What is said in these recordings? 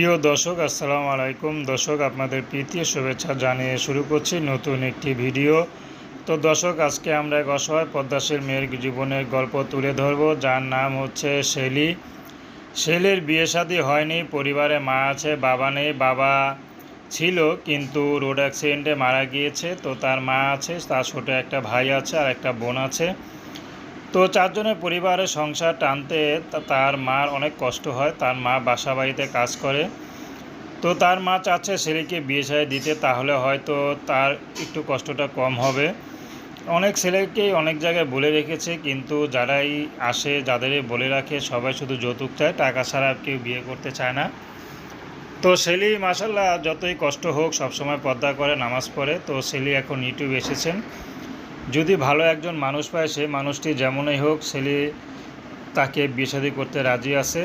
প্রিয় দর্শক, আসসালামু আলাইকুম। দর্শক, আপনাদের প্রীতি শুভেচ্ছা জানিয়ে শুরু করছি নতুন একটি ভিডিও। তো দর্শক, আজকে আমরা এক অসহায় পদ্মাশীল মেয়ের জীবনের গল্প তুলে ধরব। যার নাম হচ্ছে শেলি। শেলির বিয়ে শাদী হয়নি, পরিবারে মা আছে, বাবা নেই, বাবা ছিল কিন্তু রোড অ্যাক্সিডেন্টে মারা গিয়েছে। তো তার মা আছে, তার ছোটো একটা ভাই আছে আর একটা বোন আছে। তো চারজনের পরিবারের সংসার টানতে তার মার অনেক কষ্ট হয়। তার মা বাসা বাড়িতে কাজ করে। তো তার মা চাচ্ছে ছেলেকে বিয়ে শাদী দিতে, তাহলে হয়তো তার একটু কষ্টটা কম হবে। অনেক ছেলেকেই অনেক জায়গায় বলে রেখেছে, কিন্তু যারাই আসে, যাদেরই বলে রাখে, সবাই শুধু যৌতুক চায়। টাকা ছাড়া কেউ বিয়ে করতে চায় না। তো সেলি মাসাল্লাহ যতই কষ্ট হোক, সবসময় পর্দা করে, নামাজ পড়ে। তো সেলি এখন ইউটিউব এসেছেন। যদি ভালো একজন মানুষ পায়, সে মানুষটি যেমনই হোক, সেলি তাকে বিয়ে করতে রাজি আছে।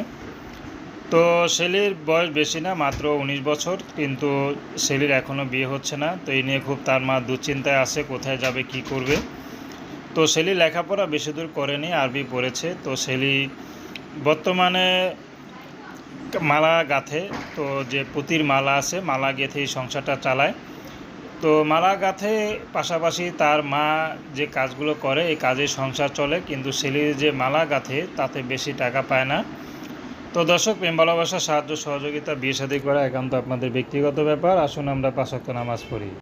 তো সেলির বয়স বেশি না, মাত্র উনিশ বছর, কিন্তু সেলির এখনও বিয়ে হচ্ছে না। তো এই নিয়ে খুব তার মা দুশ্চিন্তায় আছে, কোথায় যাবে, কি করবে। তো সেলি লেখাপড়া বেশি দূর করেনি, আরবি পড়েছে। তো সেলি বর্তমানে মালা গাঁথে। তো যে পুতির মালা আছে, মালা গেঁথেই সংসারটা চালায়। তো মালা গাথে পাশাপাশি তার মা যে কাজগুলো করে, এই কাজে সংসার চলে, কিন্তু সেলির যে মালা গাথে তাতে বেশি টাকা পায় না। তো দর্শক, প্রেম, ভালোবাসা, সাহায্য, সহযোগিতা, বিয়ে সাথে করা একান্ত আপনাদের ব্যক্তিগত ব্যাপার। আসুন আমরা পাঁচক্ত নামাজ পড়ি।